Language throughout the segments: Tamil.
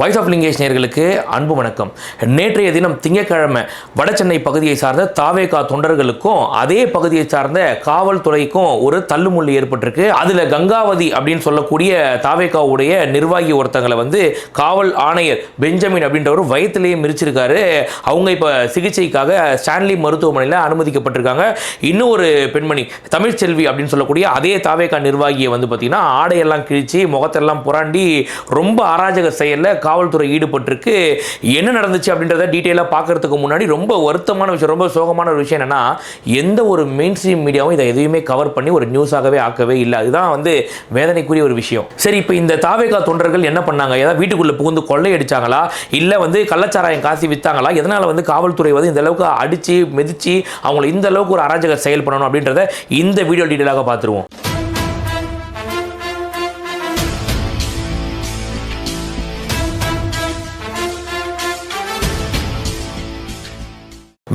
வாய்ஸ் ஆஃப் லிங்கேஷ் நேர்களுக்கு அன்பு வணக்கம். நேற்றைய தினம் திங்கட்கிழமை வடசென்னை பகுதியை சார்ந்த தாவேகா தொண்டர்களுக்கும் அதே பகுதியை சார்ந்த காவல்துறைக்கும் ஒரு தள்ளுமுள்ளு ஏற்பட்டிருக்கு. அதில் கங்காவதி அப்படின்னு சொல்லக்கூடிய தாவேகாவுடைய நிர்வாகி ஒருத்தங்களை வந்து காவல் ஆணையர் பெஞ்சமின் அப்படின்றவர் வயத்திலேயே மிரிச்சிருக்காரு. அவங்க இப்போ சிகிச்சைக்காக ஸ்டான்லி மருத்துவமனையில் அனுமதிக்கப்பட்டிருக்காங்க. இன்னும் ஒரு பெண்மணி தமிழ்ச்செல்வி அப்படின்னு சொல்லக்கூடிய அதே தாவேகா நிர்வாகியை வந்து பார்த்திங்கன்னா ஆடையெல்லாம் கிழிச்சு முகத்தெல்லாம் புராண்டி ரொம்ப அராஜக செயலில் காவல்துறை ஈடுபட்டிருக்கு. என்ன நடந்துச்சு அப்படின்றத டீட்டெயிலாக பார்க்கறதுக்கு முன்னாடி ரொம்ப வருத்தமான விஷயம் ரொம்ப சோகமான ஒரு விஷயம் என்னென்னா எந்த ஒரு மெயின் ஸ்ட்ரீம் மீடியாவும் இதை எதையுமே கவர் பண்ணி ஒரு நியூஸாகவே ஆக்கவே இல்லை. அதுதான் வந்து வேதனைக்குரிய ஒரு விஷயம். சரி இப்போ இந்த தாவேகா தொண்டர்கள் என்ன பண்ணாங்க? ஏதாவது வீட்டுக்குள்ளே புகுந்து கொள்ளையடிச்சாங்களா இல்லை வந்து கள்ளச்சாராயம் காசி விற்றாங்களா எதனால் வந்து காவல்துறை வந்து இந்த அளவுக்கு அடித்து மிதித்து அவங்களை இந்த அளவுக்கு ஒரு அராஜக செயல் பண்ணணும் அப்படின்றத இந்த வீடியோ டீட்டெயிலாக பார்த்துருவோம்.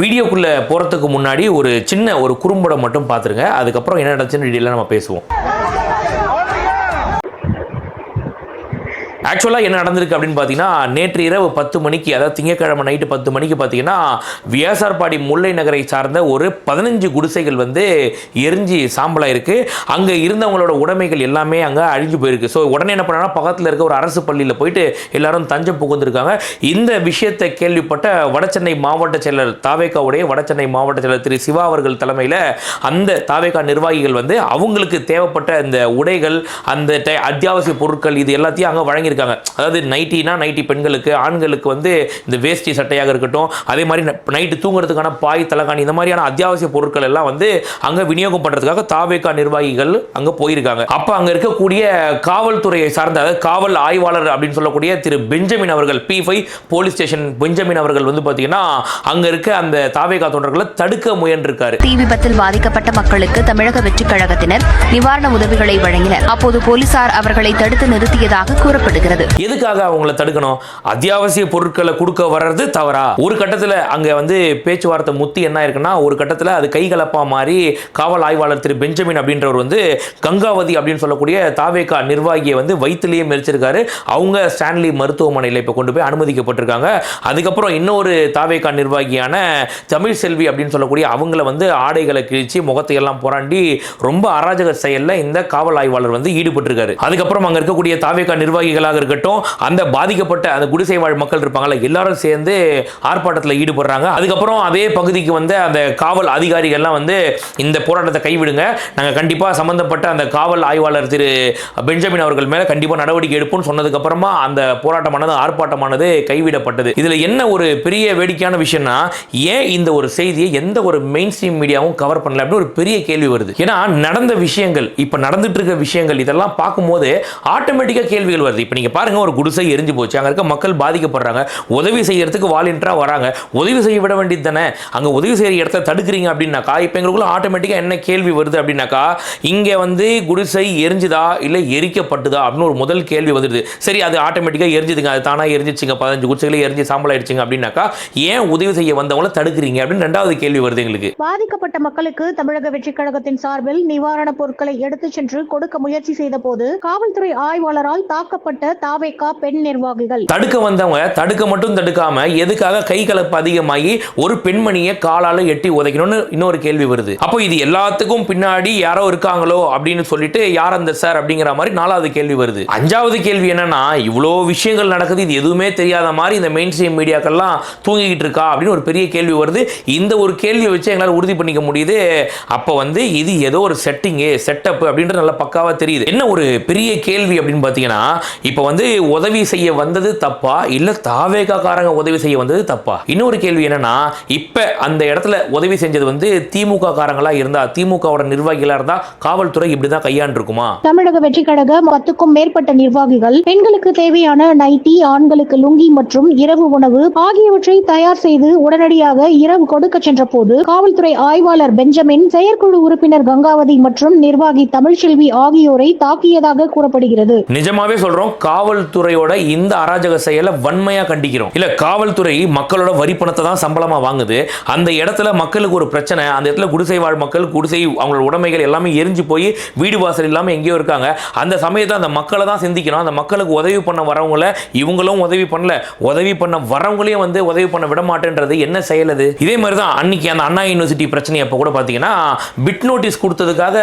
வீடியோக்குள்ளே போகிறதுக்கு முன்னாடி ஒரு சின்ன ஒரு குறும்படம் மட்டும் பார்த்துருங்க. அதுக்கப்புறம் என்ன நடந்துச்சுன்னு டீட்டெயிலாக நம்ம பேசுவோம். ஆக்சுவலாக என்ன நடந்திருக்கு அப்படின்னு பார்த்தீங்கன்னா நேற்று இரவு பத்து மணிக்கு அதாவது திங்கக்கிழமை நைட்டு பத்து மணிக்கு பார்த்தீங்கன்னா வியாசார்பாடி முல்லை நகரை சார்ந்த ஒரு பதினஞ்சு குடிசைகள் வந்து எரிஞ்சு சாம்பலாக இருக்குது அங்கே இருந்தவங்களோட உடைமைகள் எல்லாமே அங்கே அழிஞ்சு போயிருக்கு. ஸோ உடனே என்ன பண்ணாங்கன்னா பக்கத்தில் இருக்க ஒரு அரசு பள்ளியில் போயிட்டு எல்லாரும் தஞ்சம் புகுந்திருக்காங்க. இந்த விஷயத்தை கேள்விப்பட்ட வடசென்னை மாவட்ட செயலர் தாவேக்காவுடைய வடசென்னை மாவட்ட செயலர் திரு சிவா அவர்கள் தலைமையில் அந்த தாவேக்கா நிர்வாகிகள் வந்து அவங்களுக்கு தேவைப்பட்ட இந்த உடைகள் அந்த டை- அத்தியாவசிய பொருட்கள் இது எல்லாத்தையும் அங்கே வழங்கியிருக்கு வழங்கியிருக்காங்க அதாவது நைட்டினா நைட்டி பெண்களுக்கு ஆண்களுக்கு வந்து இந்த வேஷ்டி சட்டையாக இருக்கட்டும் அதே மாதிரி நைட்டு தூங்குறதுக்கான பாய் தலகாணி இந்த மாதிரியான அத்தியாவசிய பொருட்கள் எல்லாம் வந்து அங்கே விநியோகம் பண்ணுறதுக்காக தாவேக்கா நிர்வாகிகள் அங்கே போயிருக்காங்க. அப்போ அங்கே இருக்கக்கூடிய காவல்துறையை சார்ந்த அதாவது காவல் ஆய்வாளர் அப்படின்னு சொல்லக்கூடிய திரு பெஞ்சமின் அவர்கள் B five police station Benjamin அவர்கள் வந்து பார்த்தீங்கன்னா அங்கே இருக்க அந்த தாவேக்கா தொண்டர்களை தடுக்க முயன்றிருக்காரு. தீ விபத்தில் பாதிக்கப்பட்ட மக்களுக்கு தமிழக வெற்றிக் கழகத்தினர் நிவாரண உதவிகளை வழங்கினர். அப்போது போலீசார் அவர்களை தடுத்து நிறுத்தியதாக கூறப்படுகிறது. எதுக்காக அவங்கள தடுக்கணும்? அத்தியாவசிய பொருட்களை கொடுக்க வர்றது தவறா? ஒரு கட்டத்தில் அங்கே வந்து பேச்சுவார்த்தை முத்தி என்ன இருக்குன்னா ஒரு கட்டத்தில் அது கைகலப்பா மாறி காவல் ஆய்வாளர் திரு பெஞ்சமின் அப்படின்றவர் வந்து கங்காவதி அப்படின்னு சொல்லக்கூடிய தாவேகா நிர்வாகியை வந்து வயிற்றுலேயே மெரிச்சிருக்காரு அவங்க ஸ்டான்லி மருத்துவமனையில் இப்போ கொண்டு போய் அனுமதிக்கப்பட்டிருக்காங்க. அதுக்கப்புறம் இன்னொரு தாவேகா நிர்வாகியான தமிழ் செல்வி அப்படின்னு சொல்லக்கூடிய அவங்கள வந்து ஆடைகளை கிழிச்சு முகத்தை எல்லாம் புராண்டி ரொம்ப அராஜக செயலில் இந்த காவல் ஆய்வாளர் வந்து ஈடுபட்டிருக்காரு. அதுக்கப்புறம் அங்கே இருக்கக்கூடிய தாவேகா நிர்வாகிகளாக இருக்கட்டும் அந்த பாதிக்கப்பட்ட அந்த குடிசை வாழ் மக்கள் இருப்பாங்கல்ல எல்லாரும் சேர்ந்து ஆர்ப்பாட்டத்தில் ஈடுபடுறாங்க. அதுக்கப்புறம் அதே பகுதிக்கு வந்து அந்த காவல் அதிகாரிகள்லாம் வந்து இந்த போராட்டத்தை கைவிடுங்க. நாங்கள் கண்டிப்பாக சம்பந்தப்பட்ட அந்த காவல் ஆய்வாளர் திரு பெஞ்சமின் அவர்கள் மேலே கண்டிப்பாக நடவடிக்கை எடுப்போம்னு சொன்னதுக்கு அப்புறமா அந்த போராட்டமானது ஆர்ப்பாட்டமானது கைவிடப்பட்டது. இதில் என்ன ஒரு பெரிய வேடிக்கையான விஷயம்னா ஏன் இந்த ஒரு செய்தியை எந்த ஒரு மெயின் ஸ்ட்ரீம் மீடியாவும் கவர் பண்ணல அப்படின்னு ஒரு பெரிய கேள்வி வருது. ஏன்னா நடந்த விஷயங்கள் இப்போ நடந்துட்டு இருக்க விஷயங்கள் இதெல்லாம் பார்க்கும்போது ஆட்டோமேட்டிக்காக கேள்விகள் வருது. இப்போ நீங்கள் பாருங்க ஒரு குடிசை எரிஞ்சு போச்சு. அங்கே இருக்க மக்கள் பாதிக்கப்படுறாங்க. உதவி செய்கிறதுக்கு வாலண்டியராக வராங்க. உதவி செய்ய விட வேண்டியது தானே? அங்கே உதவி செய்கிற இடத்த தடுக்கிறீங்க அப்படின்னாக்கா இப்போ எங்களுக்குள்ள ஆட்டோமேட்டிக்காக என்ன கேள்வி வருது அப்படின்னாக்கா இங்கே வந்து குடிசை எரிஞ்சுதா இல்லை எரிக்கப்பட்டுதா அப்படின்னு ஒரு முதல் கேள்வி வந்துடுது. சரி அது ஆட்டோமேட்டிக்காக எரிஞ்சுதுங்க. அது தானாக எரிஞ்சிச்சுங்க. பதினஞ்சு குடிசைகளே எரிஞ்சு சாம்பல் ஆயிடுச்சுங்க அப்படின்னாக்கா ஏன் உதவி செய்ய வந்தவங்கள தடுக்கிறீங்க அப்படின்னு ரெண்டாவது கேள்வி வருது எங்களுக்கு. பாதிக்கப்பட்ட மக்களுக்கு தமிழக வெற்றிக் கழகத்தின் சார்பில் நிவாரணப் பொருட்களை எடுத்துச் சென்று கொடுக்க முயற்சி செய்த போது காவல்துறை ஆய்வாளரால் தாக்கப்பட்ட தாவேகா பெண் நிர்வாகிகள். தடுக்க வந்தவங்க தடுக்க மட்டும் தடுக்காம எதுக்காக கை கலப்பு அதிகமாகி ஒரு பெண்மணியை காலால எட்டி உதைக்கணும்னு இன்னொரு கேள்வி வருது. அப்போ இது எல்லாத்துக்கும் பின்னாடி யாரோ இருக்காங்களோ அப்படின்னு சொல்லிட்டு யார் அந்த சார் அப்படிங்கிற மாதிரி நாலாவது கேள்வி வருது. அஞ்சாவது கேள்வி என்னன்னா இவ்வளோ விஷயங்கள் நடக்குது இது எதுவுமே தெரியாத மாதிரி இந்த மெயின் ஸ்ட்ரீம் மீடியாக்கள்லாம் தூங்கிக்கிட்டு இருக்கா அப்படின்னு ஒரு பெரிய கேள்வி வருது. இந்த ஒரு கேள்வியை வச்சு எங்களால் உறுதி பண்ணிக்க முடியுது. அப்போ வந்து இது ஏதோ ஒரு செட்டிங்கு செட்டப் அப்படின்றது நல்லா பக்காவாக தெரியுது. என்ன ஒரு பெரிய கேள்வி அப்படின்னு பார்த்தீங்கன்னா இப்போ வந்து உதவி செய்ய வந்தது தப்பா? இல்லை தாவேகாக்காரங்க உதவி செய்ய வந்தது தப்பா? இன்னொரு கேள்வி என்னன்னா இப்போ அந்த இடத்துல உதவி செஞ்சது வந்து திமுக காரங்களா இருந்தா திமுகவோட நிர்வாகிகளா இருந்தா காவல்துறை இப்படி தான் கையாண்டிருக்குமா? தமிழக வெற்றிக் கழக பத்துக்கும் மேற்பட்ட நிர்வாகிகள் பெண்களுக்கு தேவையான நைட்டி ஆண்களுக்கு லுங்கி மற்றும் இரவு உணவு ஆகியவற்றை தயார் செய்து உடனடியாக இரவு கொடுக்க சென்ற போது காவல்துறை ஆய்வாளர் பெஞ்சமின் செயற்குழு உறுப்பினர் கங்காவதி மற்றும் நிர்வாகி தமிழ்ச்செல்வி ஆகியோரை தாக்கியதாக கூறப்படுகிறது. நிஜமாவே சொல்றோம் காவல்துறையோட இந்த அராஜக செயலை வன்மையா கண்டிக்கிறோம். இல்ல காவல்துறை மக்களோட வரி பணத்தை தான் சம்பளமா வாங்குது. அந்த இடத்துல மக்களுக்கு ஒரு பிரச்சனை அந்த இடத்துல குடிசை வாழ் மக்கள் குடிசை அவங்களோட உடைமைகள் எல்லாமே எரிஞ்சு போய் வீடு வாசல் இல்லாமல் எங்கேயோ இருக்காங்க. அந்த சமயத்தில் அந்த மக்களை தான் சிந்திக்கணும். அந்த மக்களுக்கு உதவி பண்ண வரவங்கள இவங்களும் உதவி பண்ணல. உதவி பண்ண வரவங்களையும் வந்து உதவி பண்ண விட மாட்டேன்றது என்ன செயல் அது? இதே மாதிரி தான் அன்னைக்கு அந்த அண்ணா யூனிவர்சிட்டி பிரச்சனை அப்போ கூட பார்த்தீங்கன்னா பிட் நோட்டீஸ் கொடுத்ததுக்காக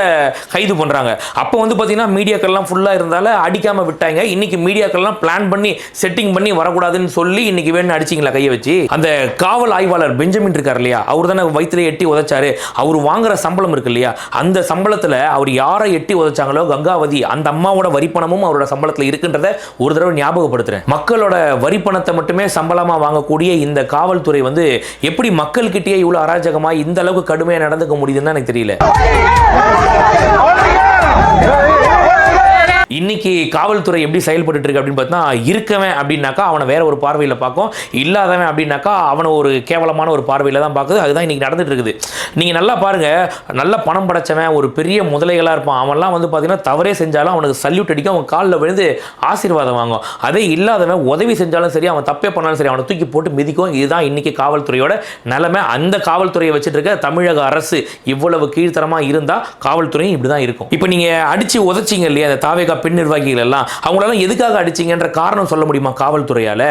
கைது பண்ணுறாங்க அப்போ வந்து பார்த்தீங்கன்னா மீடியாக்கள்லாம் ஃபுல்லாக இருந்தால அடிக்காமல் விட்டாங்க. இன்னைக்கு மீடியாக்கள்லாம் பிளான் பண்ணி செட்டிங் பண்ணி வரக்கூடாதுன்னு சொல்லி இன்னைக்கு வேணும் அடிச்சிங்களா கையை வச்சு? அந்த காவல் ஆய்வாளர் பெஞ்சமின் இருக்கார் இல்லையா? அவர் தானே வயிற்றுல எட்டி உதைச்சாரு. அவர் வாங்குற சம்பளம் இருக்கு இல்லையா? அந்த சம்பளத்தில் அவர் யாரை எட்டி உதைச்சாங்களோ கங்காவதி அந்த அம்மாவோட வரிப்பணமும் அவரோட சம்பளத்தில் இருக்குன்றத ஒரு தடவை ஞாபகப்படுத்துறேன். மக்களோட வரிப்பணத்தை மட்டுமே சம்பளமாக வாங்கக்கூடிய இந்த காவல்துறை வந்து எப்படி மக்கள்கிட்டயே இவ்வளோ அராஜகமா இந்த அளவுக்கு கடுமையாக நடந்துக்க முடியுதுன்னு எனக்கு தெரியல. இன்னைக்கு காவல்துறை எப்படி செயல்பட்டு இருக்கு அப்படின்னு பார்த்தா இருக்கவன் அப்படின்னாக்கா அவனை வேற ஒரு பார்வையில் பார்க்கும். இல்லாதவன் அப்படின்னாக்கா அவனை ஒரு கேவலமான ஒரு பார்வையில் தான் பார்க்குது. அதுதான் இன்னைக்கு நடந்துட்டு இருக்குது நீங்கள் நல்லா பாருங்க. நல்ல பணம் படைச்சவன் ஒரு பெரிய முதலைகளாக இருப்பான். அவன்லாம் வந்து பார்த்தீங்கன்னா தவறே செஞ்சாலும் அவனுக்கு சல்யூட் அடிக்கும். அவன் காலில் விழுந்து ஆசீர்வாதம் வாங்கும். அதே இல்லாதவன் உதவி செஞ்சாலும் சரி அவன் தப்பே பண்ணாலும் சரி அவனை தூக்கி போட்டு மிதிக்கும். இதுதான் இன்னைக்கு காவல்துறையோட நிலைமை. அந்த காவல்துறையை வச்சுட்டு இருக்க தமிழக அரசு இவ்வளவு கீழ்த்தரமாக இருந்தால் காவல்துறையும் இப்படி தான் இருக்கும். இப்போ நீங்கள் அடித்து உதச்சிங்க இல்லையா அந்த தாவேகா பெண் நிர்வாகிகள் எல்லாம் அவங்களெல்லாம் எதுக்காக அடிச்சீங்கன்ற காரணம் சொல்ல முடியுமா காவல்துறையால்?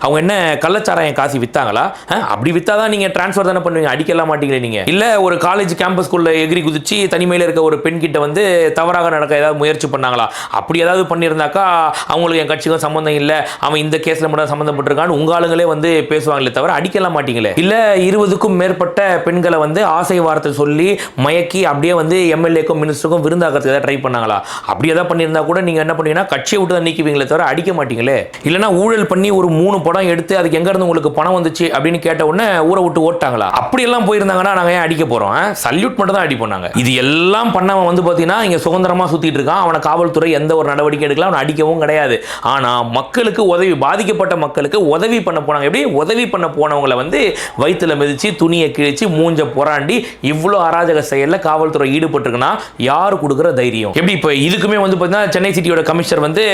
அவங்க என்ன கள்ளச்சாராயம் காசி விற்றாங்களா அஹ்? அப்படி வித்தாதான் நீங்கள் ட்ரான்ஸ்ஃபர் தானே பண்ணுவீங்க அடிக்கலாம் மாட்டீங்களே நீங்கள் இல்லை ஒரு காலேஜ் கேம்பஸ்குள்ள எகிரி குதிச்சு தனிமையில் இருக்க ஒரு பெண் கிட்ட வந்து தவறாக நடக்க ஏதாவது முயற்சி பண்ணாங்களா? அப்படி ஏதாவது பண்ணியிருந்தாக்கா அவங்களுக்கு என் கட்சிக்கும் சம்மந்தம் இல்லை அவன் இந்த கேஸில் மட்டும் சம்மந்தப்பட்டிருக்கான்னு உங்க ஆளுங்களே வந்து பேசுவாங்களே தவிர அடிக்கலாம் மாட்டீங்களே. இல்லை இருபதுக்கும் மேற்பட்ட பெண்களை வந்து ஆசை வார்த்தை சொல்லி மயக்கி அப்படியே வந்து எம்எல்ஏக்கும் மினிஸ்டருக்கும் விருந்தாக்கிறதுக்கு ஏதாவது ட்ரை பண்ணாங்களா? அப்படி ஏதாவது பண்ணியிருந்தா கூட கூட நீங்கள் என்ன பண்ணுவீங்கன்னா கட்சியை விட்டு தான் நீக்குவீங்களே தவிர அடிக்க மாட்டீங்களே? இல்லைனா ஊழல் பண்ணி ஒரு மூணு படம் எடுத்து அதுக்கு எங்கேருந்து உங்களுக்கு பணம் வந்துச்சு அப்படின்னு கேட்ட உடனே ஊரை விட்டு ஓட்டாங்களா? அப்படியெல்லாம் போயிருந்தாங்கன்னா நாங்கள் ஏன் அடிக்க போகிறோம் சல்யூட் மட்டும் தான் அடிப்போம் நாங்கள் இது எல்லாம் பண்ணவன் வந்து பார்த்தீங்கன்னா இங்கே சுதந்திரமாக சுற்றிட்டு இருக்கான். அவனை காவல்துறை எந்த ஒரு நடவடிக்கை எடுக்கலாம் அவனை அடிக்கவும் கிடையாது. ஆனால் மக்களுக்கு உதவி பாதிக்கப்பட்ட மக்களுக்கு உதவி பண்ண போனாங்க. எப்படி? உதவி பண்ண போனவங்களை வந்து வயிற்றில் மிதித்து துணியை கிழிச்சு மூஞ்ச புறாண்டி இவ்வளோ அராஜக செயலில் காவல்துறை ஈடுபட்டிருக்குன்னா யார் கொடுக்குற தைரியம்? எப்படி? இப்போ இதுக்குமே வந்து பார்த்தீங்கன்னா சென்னை சிட்டியோட கமிஷனர் வந்து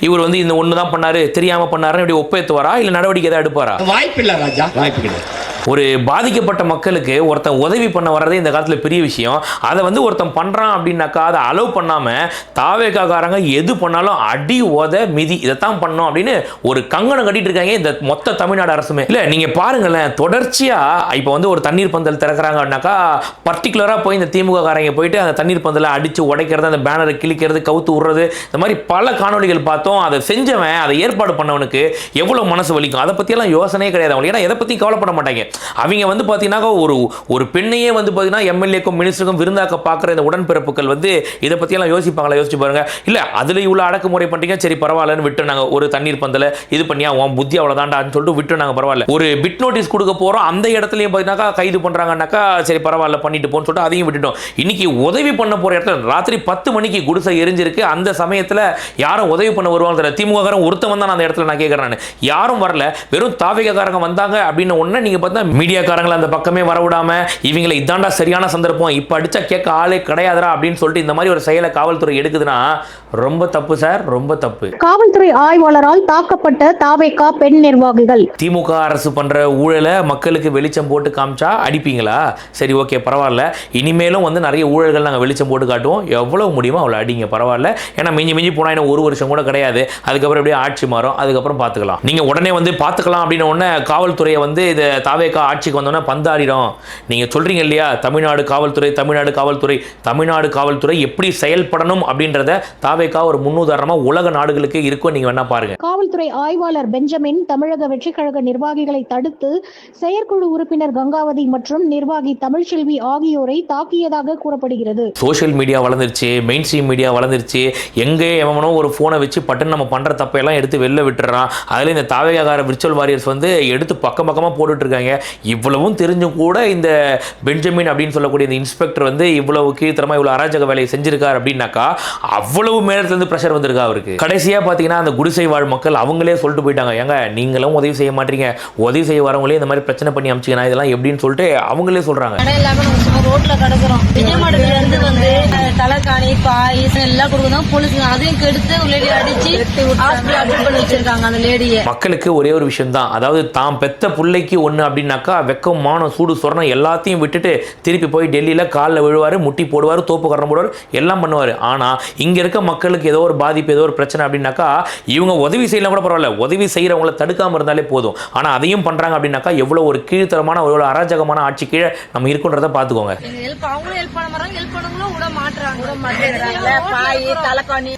இவர் வந்து இந்த ஒன்று தான் பண்ணாரு தெரியாம பண்ணாருன்னு இப்படி ஒப்பேத்துவாரா இல்லை நடவடிக்கை ஏதாவது எடுப்பாரா? வாய்ப்பில்லை ராஜா. வாய்ப்பு கிடையாது. ஒரு பாதிக்கப்பட்ட மக்களுக்கு ஒருத்தன் உதவி பண்ண வர்றதே இந்த காலத்தில் பெரிய விஷயம். அதை வந்து ஒருத்தன் பண்ணுறான் அப்படின்னாக்கா அதை அலோவ் பண்ணாமல் தாவேக்காக்காரங்க எது பண்ணாலும் அடி உத மிதி இதைத்தான் பண்ணோம் அப்படின்னு ஒரு கங்கணம் கட்டிட்டு இருக்காங்க இந்த மொத்த தமிழ்நாடு அரசுமே. இல்லை நீங்கள் பாருங்களேன் தொடர்ச்சியாக இப்போ வந்து ஒரு தண்ணீர் பந்தல் திறக்கிறாங்க அப்படின்னாக்கா பர்டிகுலராக போய் இந்த திமுக காரங்க போயிட்டு அந்த தண்ணீர் பந்தலை அடித்து உடைக்கிறது அந்த பேனரை கிழிக்கிறது கவுத்து விடுறது இந்த மாதிரி பல காணொளிகள் பார்த்தோம். அதை செஞ்சவன் அதை ஏற்பாடு பண்ணவனுக்கு எவ்வளோ மனசு வலிக்கும்? அதை பற்றியெல்லாம் யோசனையே கிடையாது அவங்களுக்கு. ஏன்னா எதை பற்றியும் கவலைப்பட மாட்டாங்க. அவங்க வந்து பார்த்தீங்கன்னா ஒரு ஒரு பெண்ணையே வந்து பார்த்தீங்கன்னா எம்எல்ஏக்கும் மினிஸ்டருக்கும் விருந்தாக்க பார்க்குற இந்த உடன்பிறப்புகள் வந்து இதை பற்றியெல்லாம் யோசிப்பாங்களா? யோசிச்சு பாருங்க. இல்லை அதில் இவ்வளோ அடக்குமுறை பண்ணுறீங்க சரி பரவாயில்லன்னு விட்டு நாங்கள் ஒரு தண்ணீர் பந்தல இது பண்ணியா? உன் புத்தி அவ்வளோதான்டான்னு சொல்லிட்டு விட்டு நாங்கள் பரவாயில்ல. ஒரு பிட் நோட்டீஸ் கொடுக்க போகிறோம் அந்த இடத்துலையும் பார்த்தீங்கன்னாக்கா கைது பண்ணுறாங்கன்னாக்கா சரி பரவாயில்ல பண்ணிட்டு போன்னு சொல்லிட்டு அதையும் விட்டுட்டோம். இன்னைக்கு உதவி பண்ண போகிற இடத்துல ராத்திரி பத்து மணிக்கு குடிசை எரிஞ்சிருக்கு. அந்த சமயத்தில் யாரும் உதவி பண்ண வருவாங்க தெரியல. திமுக ஒருத்தன் வந்தான் அந்த இடத்துல நான் கேட்குறேன் யாரும் வரல. வெறும் தாவிகக்காரங்க வந்தாங்க அப்படின்னு ஒன்று நீங்கள் பார்த்தா மீடியாக்காரங்களை அந்த பக்கமே வர விடாம இவங்களை இதாண்டா சரியான சந்தர்ப்பம். இப்போ அடிச்சா கேட்க ஆளே கிடையாதுடா அப்படின்னு சொல்லிட்டு இந்த மாதிரி ஒரு செயலை காவல்துறை எடுக்குதுன்னா ரொம்ப தப்பு சார் ரொம்ப தப்பு. காவல்துறை ஆய்வாளரால் தாக்கப்பட்ட தாவேகா பெண் நிர்வாகிகள். திமுக அரசு பண்ற ஊழலை மக்களுக்கு வெளிச்சம் போட்டு காமிச்சா அடிப்பீங்களா? சரி ஓகே பரவாயில்ல. இனிமேலும் வந்து நிறைய ஊழல்கள் நாங்கள் வெளிச்சம் போட்டு காட்டுவோம். எவ்வளவு முடியுமோ அவ்வளோ அடிங்க பரவாயில்ல. ஏன்னா மிஞ்சி மிஞ்சி போனால் இன்னும் ஒரு வருஷம் கூட கிடையாது. அதுக்கப்புறம் எப்படியே ஆட்சி மாறும். அதுக்கப்புறம் பார்த்துக்கலாம். நீங்கள் உடனே வந்து பார்த்துக்கலாம் அப்படின்னு உடனே காவல்துறையை வந்து இது தாவேக்கா ஆட்சிக்கு வந்தோடனே பந்தாடிடும் நீங்கள் சொல்கிறீங்க இல்லையா? தமிழ்நாடு காவல்துறை தமிழ்நாடு காவல்துறை தமிழ்நாடு காவல்துறை எப்படி செயல்படணும் அப்படின்றத தாவேக்கா ஒரு முன்னுதாரணமாக உலக நாடுகளுக்கு இருக்கும். நீங்கள் வேணா பாருங்க. காவல்துறை ஆய்வாளர் பெஞ்சமின் தமிழக வெற்றிக் கழக நிர்வாகிகளை தடுத்து செயற்குழு உறுப்பினர் கங்காவதி மற்றும் நிர்வாகி தமிழ்ச்செல்வி ஆகியோரை தாக்கியதாக கூறப்படுகிறது. சோஷியல் மீடியா வளர்ந்துருச்சு மெயின் ஸ்ட்ரீம் மீடியா வளர்ந்துருச்சு. எங்கே எவனோ ஒரு ஃபோனை வச்சு பட்டுன்னு நம்ம பண்ணுற தப்பையெல்லாம் எடுத்து வெளில விட்டுறான். அதில் இந்த தாவேகார விர்ச்சுவல் வாரியர்ஸ் வந்து எடுத்து பக்கம் பக்கமாக போட்டுட்டு இருக்காங்க. இவ்வளவும் தெரிஞ்சும் கூட இந்த பெஞ்சமின் அப்படின்னு சொல்லக்கூடிய இந்த இன்ஸ்பெக்டர் வந்து இவ்வளவு கீழ்த்தரமாக இவ்வளவு அராஜக வேலையை செஞ்சிருக்காரு அப்படின்னாக்கா அவ்வளவு மேலத்துலேருந்து ப்ரெஷர் வந்திருக்கா அவருக்கு. கடைசியா பார்த்தீங்கன்னா அந்த குடிசை வாழ் மக்கள் அவங்களே சொல்லிட்டு போயிட்டாங்க. ஏங்க நீங்களும் உதவி செய்ய மாட்டீங்க. உதவி செய்ய வரவங்களே இந்த மாதிரி பிரச்சனை பண்ணி அமைச்சிக்கணும் இதெல்லாம் எப்படின்னு சொல்லிட்டு அவங்களே சொல்றாங்க. தலைக்காணி பாய் எல்லாம் கொடுக்கணும். போலீஸ் அதையும் கெடுத்து ஒரு லேடி அடிச்சு ஹாஸ்பிட்டல் அட்மிட் பண்ணி வச்சிருக்காங்க அந்த லேடியை. மக்களுக்கு ஒரே ஒரு விஷயம் தான் அதாவது தாம் பெத்த பிள்ளைக்கு ஒன்று அப்படின்னாக்கா வெக்கம் மானம் சூடு சொரணம் எல்லாத்தையும் விட்டுட்டு திருப்பி போய் டெல்லியில் காலில் விழுவார் முட்டி போடுவார் தோப்பு கரணம் போடுவார் எல்லாம் பண்ணுவார். ஆனால் இங்கே இருக்க மக்களுக்கு ஏதோ ஒரு பாதிப்பு ஏதோ ஒரு பிரச்சனை அப்படின்னாக்கா இவங்க உதவி செய்யலாம் கூட பரவாயில்ல. உதவி செய்கிறவங்கள தடுக்காமல் இருந்தாலே போதும். ஆனால் அதையும் பண்ணுறாங்க அப்படின்னாக்கா எவ்வளோ ஒரு கீழ்த்தரமான ஒரு அராஜகமான ஆட்சி கீழே நம்ம இருக்குன்றதை பார்த்துக்கோங்க. ஹெல்ப் அவங்களும் ஹெல்ப் பண்ண மாட்டாங்க ஹெல்ப் பண்ணவங்களும் விட மாட்டாங்க விட பாய் தலைக்காணி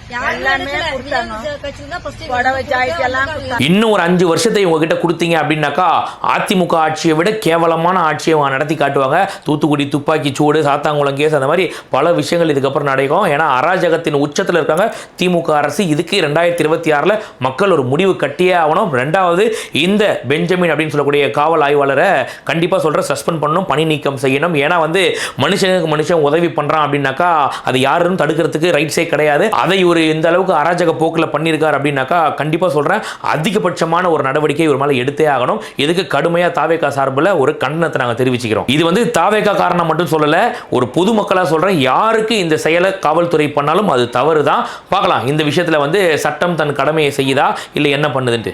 இன்னும் ஒரு அஞ்சு வருஷத்தை உங்ககிட்ட கொடுத்தீங்க அப்படின்னாக்கா அதிமுக ஆட்சியை விட கேவலமான ஆட்சியை அவங்க நடத்தி காட்டுவாங்க. தூத்துக்குடி துப்பாக்கி சூடு சாத்தாங்குளம் கேஸ் அந்த மாதிரி பல விஷயங்கள் இதுக்கப்புறம் நடக்கும். ஏன்னா அராஜகத்தின் உச்சத்தில் இருக்காங்க. திமுக அரசு இதுக்கு ரெண்டாயிரத்தி இருபத்தி ஆறில் மக்கள் ஒரு முடிவு கட்டியே ஆகணும். ரெண்டாவது இந்த பெஞ்சமின் அப்படின்னு சொல்லக்கூடிய காவல் ஆய்வாளரை கண்டிப்பாக சொல்கிற சஸ்பெண்ட் பண்ணணும் பணி நீக்கம் செய்யணும். ஏன்னா வந்து மனுஷனுக்கு மனுஷன் உதவி பண்ணுறான் அப்படின்னாக்கா அது யாரும் தடுக்கிறதுக்கு ரைட்ஸே கிடையாது. அதை ஒரு இந்த அளவுக்கு அராஜக போக்கில் பண்ணியிருக்கார் அப்படின்னாக்கா கண்டிப்பாக சொல்கிறேன் அதிகபட்சமான ஒரு நடவடிக்கை ஒரு மேலே எடுத்தே ஆகணும். இதுக்கு கடுமையாக தாவேக்கா சார்பில் ஒரு கண்டனத்தை நாங்கள் தெரிவிச்சுக்கிறோம். இது வந்து தாவேக்கா காரணம் மட்டும் சொல்லலை ஒரு பொதுமக்களாக சொல்கிறேன் யாருக்கு இந்த செயலை காவல்துறை பண்ணாலும் அது தவறு தான் பார்க்கலாம் இந்த விஷயத்தில் வந்து சட்டம் தன் கடமையை செய்யுதா? இல்லை என்ன பண்ணுதுன்ட்டு.